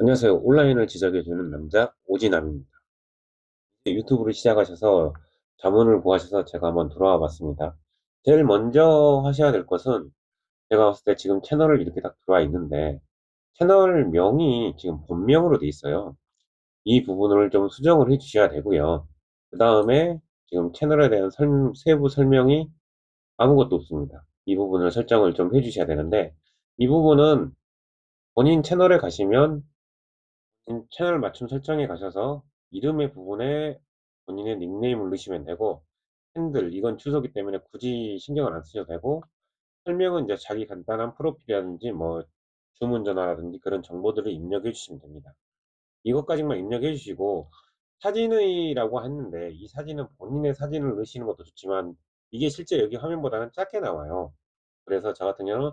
안녕하세요. 온라인을 지적해주는 남자 오지남입니다. 유튜브를 시작하셔서 자문을 구하셔서 제가 한번 들어와 봤습니다. 제일 먼저 하셔야 될 것은 제가 봤을 때 지금 채널을 이렇게 딱 들어와 있는데 채널 명이 지금 본명으로 돼 있어요. 이 부분을 좀 수정을 해 주셔야 되고요. 그 다음에 지금 채널에 대한 설, 세부 설명이 아무것도 없습니다. 이 부분을 설정을 좀 해 주셔야 되는데 이 부분은 본인 채널에 가시면 채널 맞춤 설정에 가셔서 이름의 부분에 본인의 닉네임을 넣으시면 되고 핸들 이건 주소기 때문에 굳이 신경을 안 쓰셔도 되고 설명은 이제 자기 간단한 프로필이라든지 뭐 주문 전화라든지 그런 정보들을 입력해 주시면 됩니다. 이것까지만 입력해 주시고 사진이라고 했는데 이 사진은 본인의 사진을 넣으시는 것도 좋지만 이게 실제 여기 화면보다는 작게 나와요. 그래서 저 같은 경우는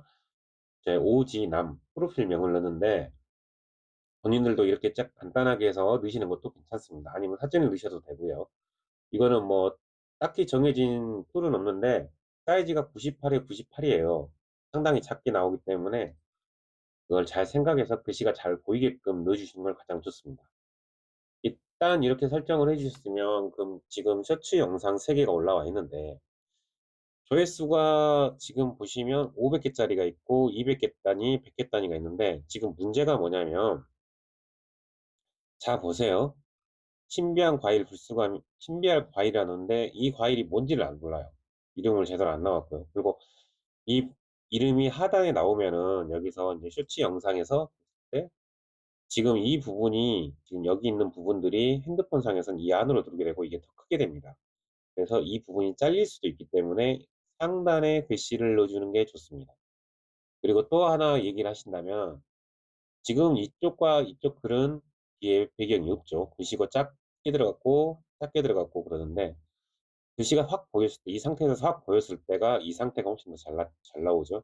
제 오지남 프로필명을 넣는데 본인들도 이렇게 쫙 간단하게 해서 넣으시는 것도 괜찮습니다. 아니면 사진을 넣으셔도 되고요. 이거는 뭐 딱히 정해진 툴은 없는데 사이즈가 98에 98이에요. 상당히 작게 나오기 때문에 그걸 잘 생각해서 글씨가 잘 보이게끔 넣어주시는 걸 가장 좋습니다. 일단 이렇게 설정을 해주셨으면 그럼 지금 셔츠 영상 3개가 올라와 있는데 조회수가 지금 보시면 500개짜리가 있고 200개 단위, 100개 단위가 있는데 지금 문제가 뭐냐면 자 보세요. 신비한 과일 불수감, 신비한 과일이라는데 이 과일이 뭔지를 안 몰라요. 이름을 제대로 안 나왔고요. 그리고 이 이름이 하단에 나오면은 여기서 이제 쇼츠 영상에서 네? 지금 이 부분이 지금 여기 있는 부분들이 핸드폰 상에서는 이 안으로 들어오게 되고 이게 더 크게 됩니다. 그래서 이 부분이 잘릴 수도 있기 때문에 상단에 글씨를 넣어주는 게 좋습니다. 그리고 또 하나 얘기를 하신다면 지금 이쪽과 이쪽 글은 뒤에 배경이 없죠. 글씨가 작게 들어갔고 작게 들어갔고 그러는데 글씨가 확 보였을 때, 이 상태에서 확 보였을 때가 이 상태가 훨씬 더잘 잘 나오죠.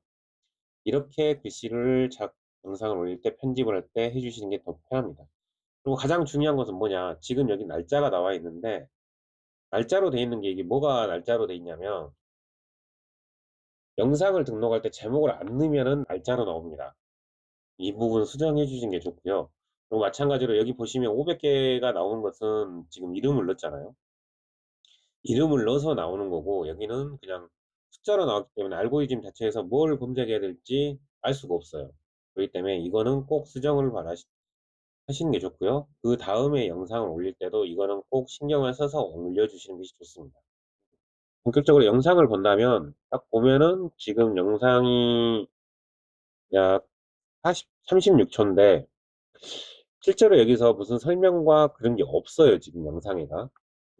이렇게 글씨를 작, 영상을 올릴 때 편집을 할 때 해주시는 게 더 편합니다. 그리고 가장 중요한 것은 뭐냐. 지금 여기 날짜가 나와 있는데 날짜로 돼 있는 게 이게 뭐가 날짜로 돼 있냐면 영상을 등록할 때 제목을 안 넣으면은 날짜로 나옵니다. 이 부분 수정해 주신 게 좋고요. 그리고 마찬가지로 여기 보시면 500개가 나오는 것은 지금 이름을 넣었잖아요. 이름을 넣어서 나오는 거고 여기는 그냥 숫자로 나왔기 때문에 알고리즘 자체에서 뭘 검색해야 될지 알 수가 없어요. 그렇기 때문에 이거는 꼭 수정을 바라시, 하시는 게 좋고요. 그 다음에 영상을 올릴 때도 이거는 꼭 신경을 써서 올려주시는 것이 좋습니다. 본격적으로 영상을 본다면 딱 보면은 지금 영상이 약 40, 36초인데 실제로 여기서 무슨 설명과 그런 게 없어요. 지금 영상에가.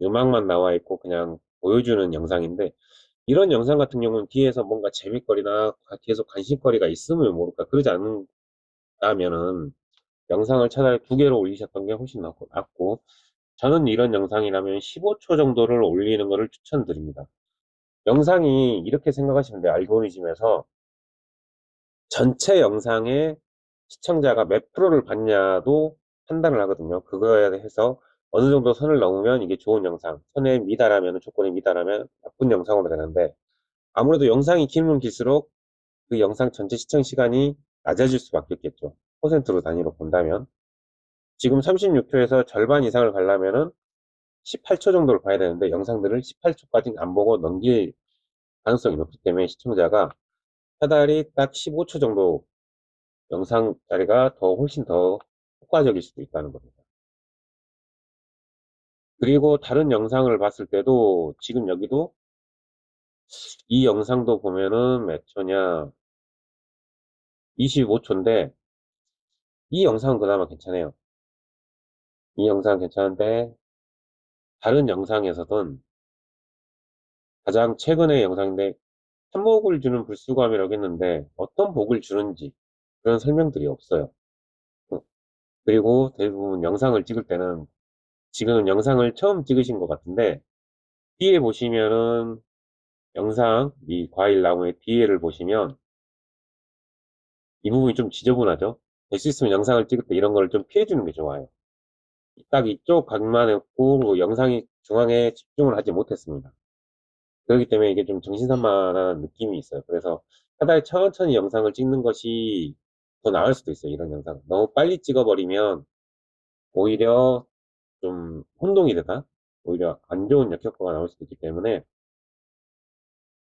음악만 나와 있고 그냥 보여주는 영상인데 이런 영상 같은 경우는 뒤에서 뭔가 재밌거리나 뒤에서 관심거리가 있으면 모를까 그러지 않다면은 영상을 차라리 두 개로 올리셨던 게 훨씬 낫고, 낫고 저는 이런 영상이라면 15초 정도를 올리는 것을 추천드립니다. 영상이 이렇게 생각하시면 돼요. 알고리즘에서 전체 영상의 시청자가 몇 프로를 봤냐도 판단을 하거든요. 그거에 대해서 어느 정도 선을 넘으면 이게 좋은 영상, 선에 미달하면, 조건에 미달하면 나쁜 영상으로 되는데, 아무래도 영상이 길면 길수록 그 영상 전체 시청 시간이 낮아질 수밖에 없겠죠. 퍼센트로 단위로 본다면. 지금 36초에서 절반 이상을 가려면은 18초 정도를 봐야 되는데, 영상들을 18초까지 안 보고 넘길 가능성이 높기 때문에 시청자가 차라리 딱 15초 정도 영상짜리가 더 훨씬 더 효과적일 수도 있다는 겁니다. 그리고 다른 영상을 봤을 때도 지금 여기도 이 영상도 보면은 몇 초냐 25초인데 이 영상은 그나마 괜찮아요. 이 영상 괜찮은데 다른 영상에서는 가장 최근의 영상인데 한복을 주는 불수감이라고 했는데 어떤 복을 주는지 그런 설명들이 없어요. 그리고 대부분 영상을 찍을 때는 지금 영상을 처음 찍으신 것 같은데 뒤에 보시면은 영상 이 과일 나무의 뒤에를 보시면 이 부분이 좀 지저분하죠? 될 수 있으면 영상을 찍을 때 이런 걸 좀 피해 주는 게 좋아요. 딱 이쪽 각만 했고 영상이 중앙에 집중을 하지 못했습니다. 그렇기 때문에 이게 좀 정신산만한 느낌이 있어요. 그래서 차라리 천천히 영상을 찍는 것이 더 나을 수도 있어요, 이런 영상은. 너무 빨리 찍어버리면 오히려 좀 혼동이 되다 오히려 안 좋은 역효과가 나올 수도 있기 때문에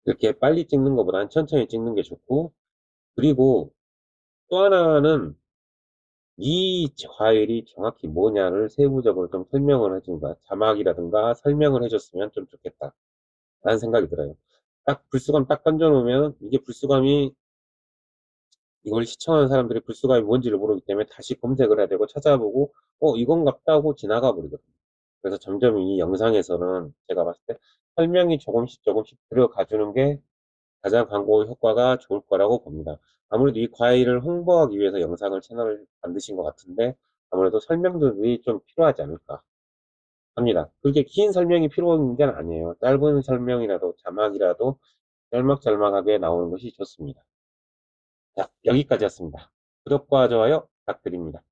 이렇게 빨리 찍는 것보다는 천천히 찍는 게 좋고 그리고 또 하나는 이 과일이 정확히 뭐냐를 세부적으로 좀 설명을 해준 거야. 자막이라든가 설명을 해줬으면 좀 좋겠다. 라는 생각이 들어요. 딱 불수감 딱 던져놓으면 이게 불수감이 이걸 시청하는 사람들이 불수감이 뭔지를 모르기 때문에 다시 검색을 해야 되고 찾아보고 어 이건 같다 고 지나가 버리거든요. 그래서 점점 이 영상에서는 제가 봤을 때 설명이 조금씩 조금씩 들어가 주는 게 가장 광고 효과가 좋을 거라고 봅니다. 아무래도 이 과일을 홍보하기 위해서 영상을 채널을 만드신 것 같은데 아무래도 설명들이 좀 필요하지 않을까 합니다. 그렇게 긴 설명이 필요한 게 아니에요. 짧은 설명이라도 자막이라도 짤막짤막하게 나오는 것이 좋습니다. 자, 여기까지였습니다. 구독과 좋아요 부탁드립니다.